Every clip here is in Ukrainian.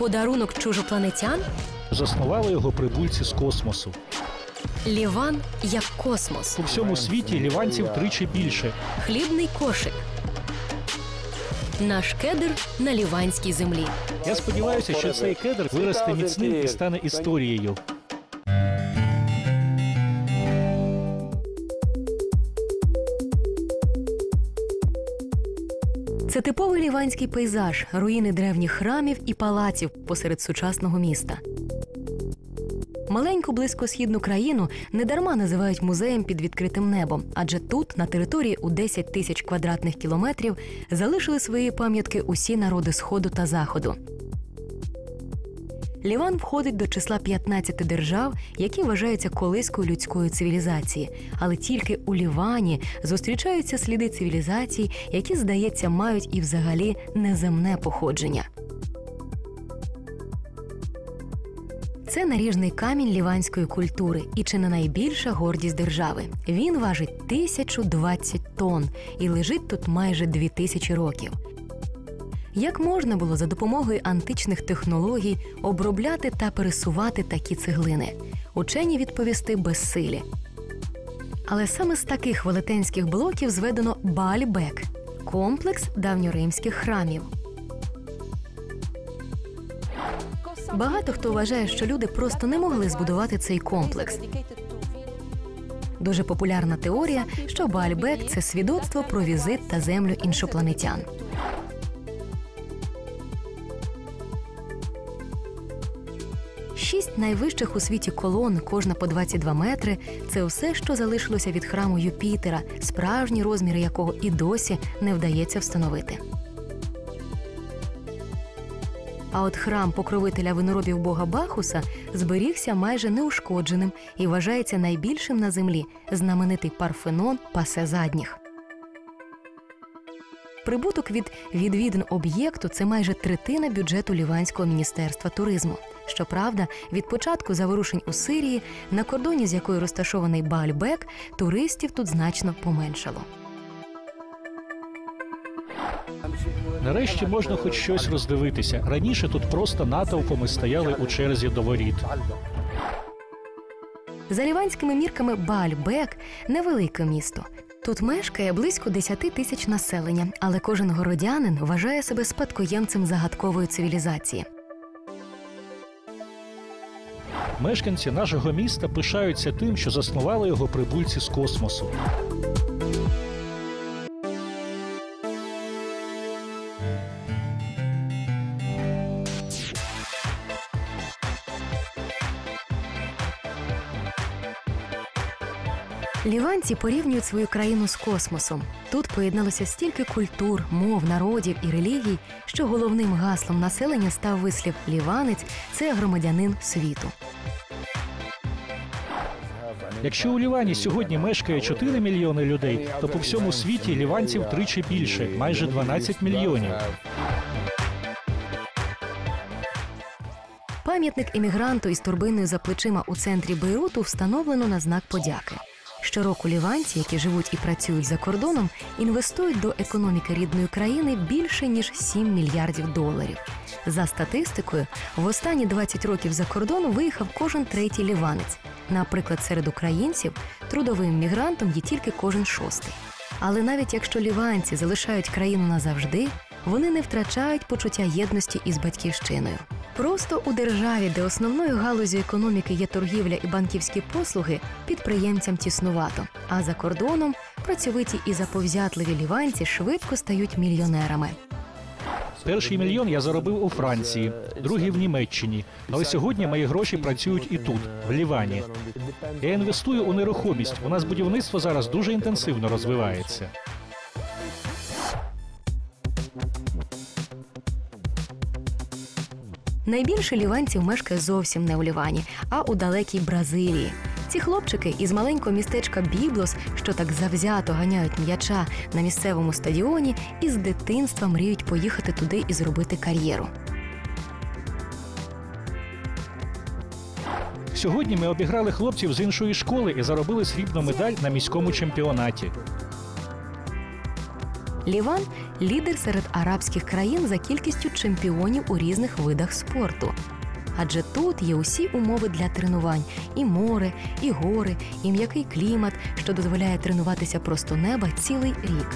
Подарунок чужопланетян Заснували його прибульці з космосу. Ліван як космос, У всьому світі ліванців тричі більше. хлібний кошик. Наш кедр на ліванській землі. Я сподіваюся, що цей кедр виросте міцним і стане історією. Це типовий ліванський пейзаж, руїни древніх храмів і палаців посеред сучасного міста. Маленьку близькосхідну країну недарма називають музеєм під відкритим небом, адже тут, на території у 10 тисяч квадратних кілометрів, залишили свої пам'ятки усі народи Сходу та Заходу. Ліван входить до числа 15 держав, які вважаються колискою людської цивілізації. Але тільки у Лівані зустрічаються сліди цивілізацій, які, здається, мають і взагалі неземне походження. Це наріжний камінь ліванської культури і чи не найбільша гордість держави. Він важить 1020 тонн і лежить тут майже 2000 років. Як можна було за допомогою античних технологій обробляти та пересувати такі цеглини? Учені відповісти безсилі. Але саме з таких велетенських блоків зведено Баальбек – комплекс давньоримських храмів. Багато хто вважає, що люди просто не могли збудувати цей комплекс. Дуже популярна теорія, що Баальбек це свідоцтво про візит та землю іншопланетян. Найвищих у світі колон, кожна по 22 метри. Це все, що залишилося від храму Юпітера, справжні розміри якого і досі не вдається встановити. А от храм покровителя виноробів бога Бахуса зберігся майже неушкодженим і вважається найбільшим на землі знаменитий Парфенон пасе задніх. Прибуток від відвідин об'єкту це майже третина бюджету Ліванського міністерства туризму. Щоправда, від початку заворушень у Сирії, на кордоні з якою розташований Баальбек, туристів тут значно поменшало. Нарешті можна хоч щось роздивитися. Раніше тут просто натовпами стояли у черзі до воріт. За ліванськими мірками Баальбек невелике місто. Тут мешкає близько 10 тисяч населення, але кожен городянин вважає себе спадкоємцем загадкової цивілізації. Мешканці нашого міста пишаються тим, що заснували його прибульці з космосу. Ліванці порівнюють свою країну з космосом. Тут поєдналося стільки культур, мов, народів і релігій, що головним гаслом населення став вислів Ліванець це громадянин світу. Якщо у Лівані сьогодні мешкає 4 мільйони людей, то по всьому світі ліванців тричі більше майже 12 мільйонів. Пам'ятник емігранту із турбиною за плечима у центрі Бейруту встановлено на знак подяки. Щороку ліванці, які живуть і працюють за кордоном, інвестують до економіки рідної країни більше ніж 7 мільярдів доларів. За статистикою, в останні 20 років за кордон виїхав кожен третій ліванець. Наприклад, серед українців трудовим мігрантом є тільки кожен шостий. Але навіть якщо ліванці залишають країну назавжди, вони не втрачають почуття єдності із батьківщиною. Просто у державі, де основною галузю економіки є торгівля і банківські послуги, підприємцям тіснувато. А за кордоном працьовиті і заповзятливі ліванці швидко стають мільйонерами. Перший мільйон я заробив у Франції, другий в Німеччині. Але сьогодні мої гроші працюють і тут, в Лівані. Я інвестую у нерухомість. У нас будівництво зараз дуже інтенсивно розвивається. Найбільше ліванців мешкає зовсім не у Лівані, а у далекій Бразилії. Ці хлопчики із маленького містечка Біблос, що так завзято ганяють м'яча на місцевому стадіоні, із дитинства мріють поїхати туди і зробити кар'єру. Сьогодні ми обіграли хлопців з іншої школи і заробили срібну медаль на міському чемпіонаті. Ліван лідер серед арабських країн за кількістю чемпіонів у різних видах спорту. Адже тут є усі умови для тренувань: і море, і гори, і м'який клімат, що дозволяє тренуватися просто неба цілий рік.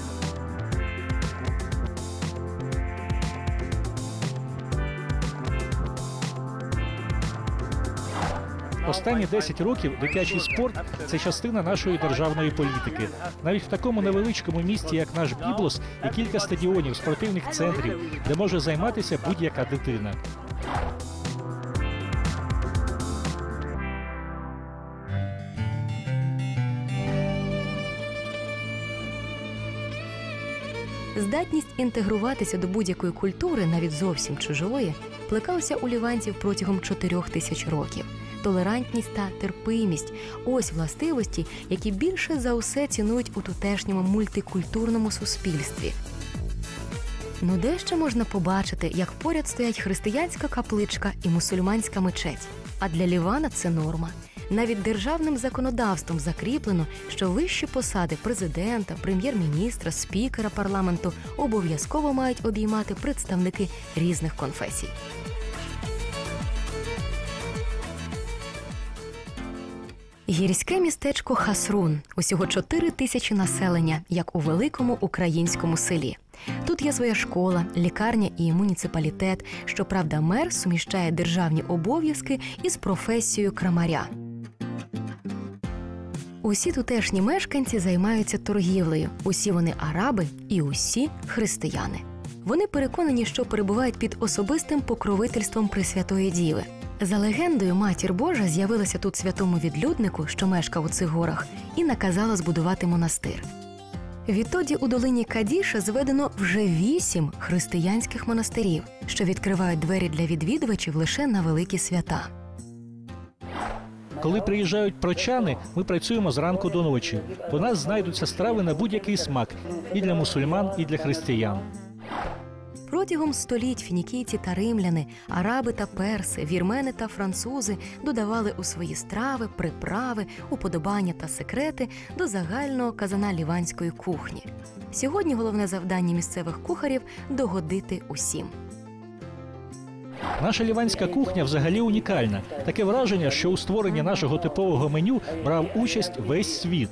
Останні 10 років дитячий спорт це частина нашої державної політики. Навіть в такому невеличкому місті, як наш Біблос, є кілька стадіонів, спортивних центрів, де може займатися будь-яка дитина. Здатність інтегруватися до будь-якої культури, навіть зовсім чужої, плекалася у ліванців протягом чотирьох тисяч років. Толерантність та терпимість ось властивості, які більше за усе цінують у тутешньому мультикультурному суспільстві. Ну де ще можна побачити, як поряд стоять християнська капличка і мусульманська мечеть. А для Лівана це норма. Навіть державним законодавством закріплено, що вищі посади президента, прем'єр-міністра, спікера парламенту обов'язково мають обіймати представники різних конфесій. Гірське містечко Хасрун усього 4 тисячі населення, як у великому українському селі. Тут є своя школа, лікарня і муніципалітет. Щоправда, мер суміщає державні обов'язки із професією крамаря. Усі тутешні мешканці займаються торгівлею. Усі вони араби і усі християни. Вони переконані, що перебувають під особистим покровительством Пресвятої Діви. За легендою, матір Божа з'явилася тут святому відлюднику, що мешкав у цих горах, і наказала збудувати монастир. Відтоді у долині Кадіша зведено вже вісім християнських монастирів, що відкривають двері для відвідувачів лише на великі свята. Коли приїжджають прочани, ми працюємо зранку до ночі. У нас знайдуться страви на будь-який смак і для мусульман, і для християн. Протягом століть фінікійці та римляни, араби та перси, вірмени та французи додавали у свої страви, приправи, уподобання та секрети до загального казана ліванської кухні. Сьогодні головне завдання місцевих кухарів догодити усім. Наша ліванська кухня взагалі унікальна. Таке враження, що у створенні нашого типового меню брав участь весь світ.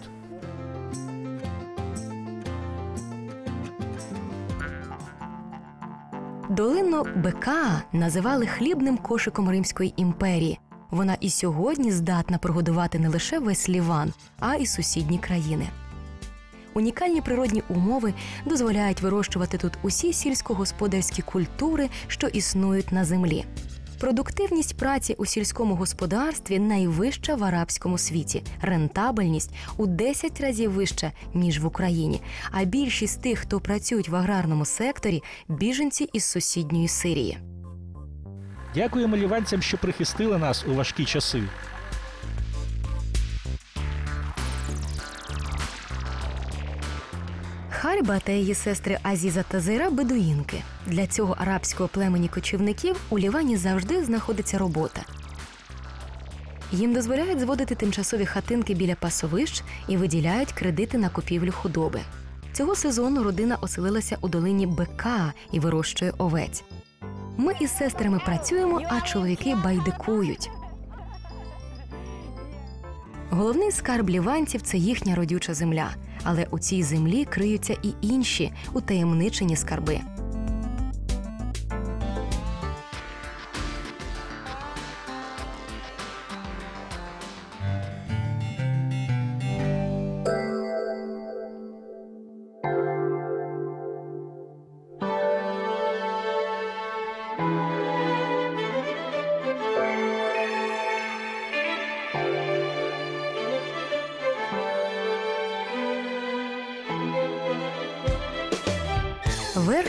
Долину Бека називали хлібним кошиком Римської імперії. Вона і сьогодні здатна прогодувати не лише весь Ліван, а й сусідні країни. Унікальні природні умови дозволяють вирощувати тут усі сільськогосподарські культури, що існують на землі. Продуктивність праці у сільському господарстві найвища в арабському світі. Рентабельність у 10 разів вища ніж в Україні. А більшість тих, хто працюють в аграрному секторі, біженці із сусідньої Сирії. Дякуємо ліванцям, що прихистили нас у важкі часи. Харба та її сестри Азіза та Зейра бедуїнки. Для цього арабського племені кочівників у Лівані завжди знаходиться робота. Їм дозволяють зводити тимчасові хатинки біля пасовищ і виділяють кредити на купівлю худоби. Цього сезону родина оселилася у долині Бека і вирощує овець. Ми із сестрами працюємо, а чоловіки байдикують. Головний скарб ліванців це їхня родюча земля, але у цій землі криються і інші утаємничені скарби.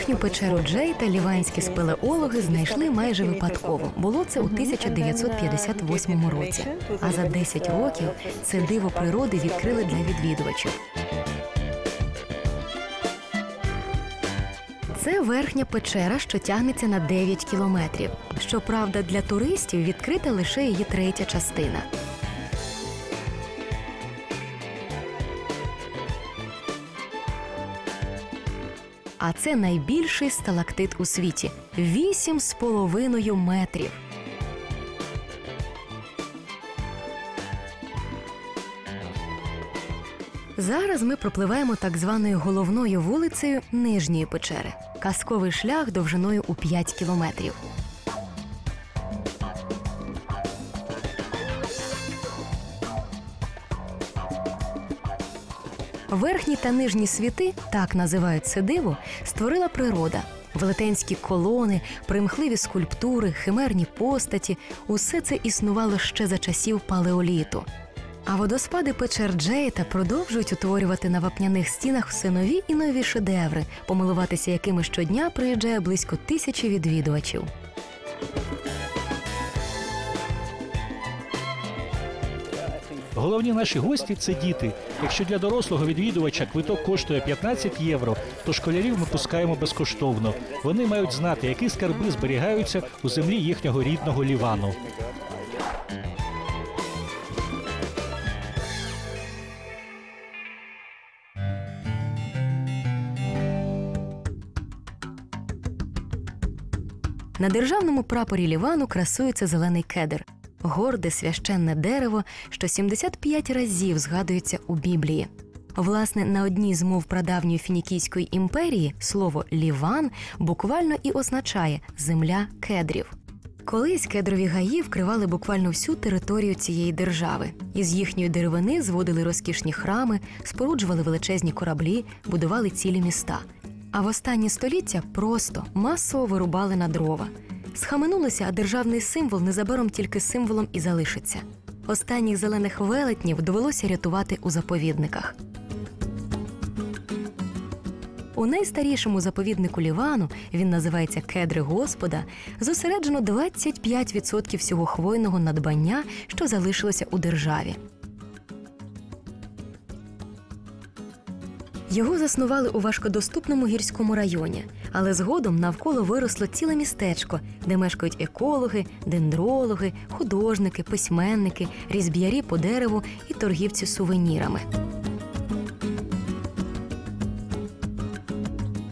Верхню печеру Джейта ліванські спелеологи знайшли майже випадково. Було це у 1958 році. А за 10 років це диво природи відкрили для відвідувачів. Це верхня печера, що тягнеться на 9 кілометрів. Щоправда, для туристів відкрита лише її третя частина. А це найбільший сталактит у світі вісім з половиною метрів. Зараз ми пропливаємо так званою головною вулицею Нижньої печери. Казковий шлях довжиною у 5 кілометрів. Верхні та нижні світи, так називають це диво, створила природа. Велетенські колони, примхливі скульптури, химерні постаті усе це існувало ще за часів палеоліту. А водоспади печер Джейта продовжують утворювати на вапняних стінах все нові і нові шедеври, помилуватися якими щодня приїжджає близько тисячі відвідувачів. Головні наші гості це діти. Якщо для дорослого відвідувача квиток коштує 15 євро, то школярів ми пускаємо безкоштовно. Вони мають знати, які скарби зберігаються у землі їхнього рідного Лівану. На державному прапорі Лівану красується зелений кедр, горде священне дерево, що 75 разів згадується у Біблії. Власне, на одній з мов прадавньої фінікійської імперії слово ліван буквально і означає земля кедрів. Колись кедрові гаї вкривали буквально всю територію цієї держави. Із їхньої деревини зводили розкішні храми, споруджували величезні кораблі, будували цілі міста. А в останні століття просто масово вирубали на дрова. Схаменулося, а державний символ незабаром тільки символом і залишиться. Останніх зелених велетнів довелося рятувати у заповідниках. У найстарішому заповіднику Лівану він називається Кедри Господа. Зосереджено 25% всього хвойного надбання, що залишилося у державі. Його заснували у важкодоступному гірському районі, але згодом навколо виросло ціле містечко, де мешкають екологи, дендрологи, художники, письменники, різб'ярі по дереву і торгівці сувенірами.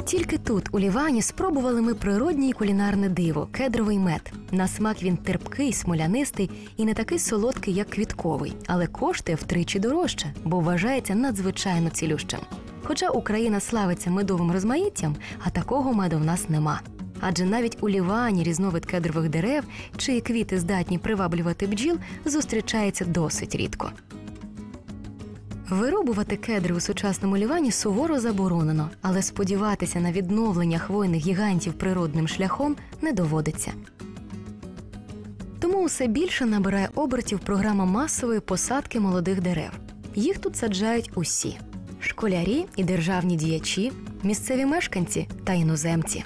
Тільки тут, у Лівані, спробували ми природнє кулінарне диво кедровий мед. На смак він терпкий, смолянистий і не такий солодкий, як квітковий, але коштує втричі дорожче, бо вважається надзвичайно цілющим. Хоча Україна славиться медовим розмаїттям, а такого меду в нас нема. Адже навіть у Лівані різновид кедрових дерев, чиї квіти здатні приваблювати бджіл, зустрічається досить рідко. Вирубувати кедри у сучасному Лівані суворо заборонено, але сподіватися на відновлення хвойних гігантів природним шляхом не доводиться. Тому усе більше набирає обертів програма масової посадки молодих дерев. Їх тут саджають усі: школярі і державні діячі, місцеві мешканці та іноземці.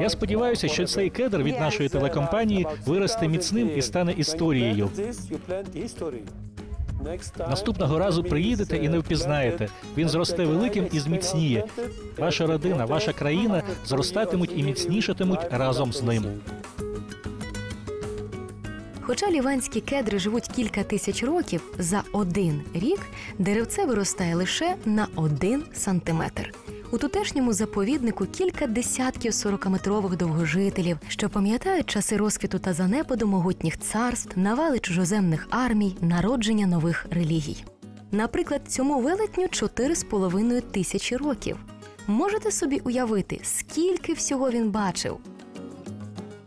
Я сподіваюся, що цей кедр від нашої телекомпанії виросте міцним і стане історією. Наступного разу приїдете і не впізнаєте. Він зросте великим і зміцніє. Ваша родина, ваша країна зростатимуть і міцнішатимуть разом з ним. Хоча ліванські кедри живуть кілька тисяч років, за один рік деревце виростає лише на один сантиметр. У тутешньому заповіднику кілька десятків сорокаметрових довгожителів, що пам'ятають часи розквіту та занепаду могутніх царств, навали чужоземних армій, народження нових релігій. Наприклад, цьому велетню чотири з половиною тисячі років. Можете собі уявити, скільки всього він бачив.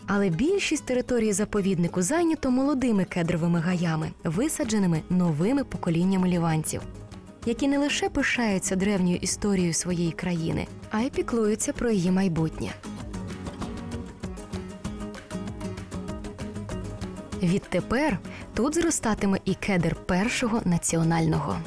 Але більшість території заповіднику зайнято молодими кедровими гаями, висадженими новими поколіннями ліванців, які не лише пишаються древньою історією своєї країни, а й піклуються про її майбутнє. Відтепер тут зростатиме і кедр першого національного.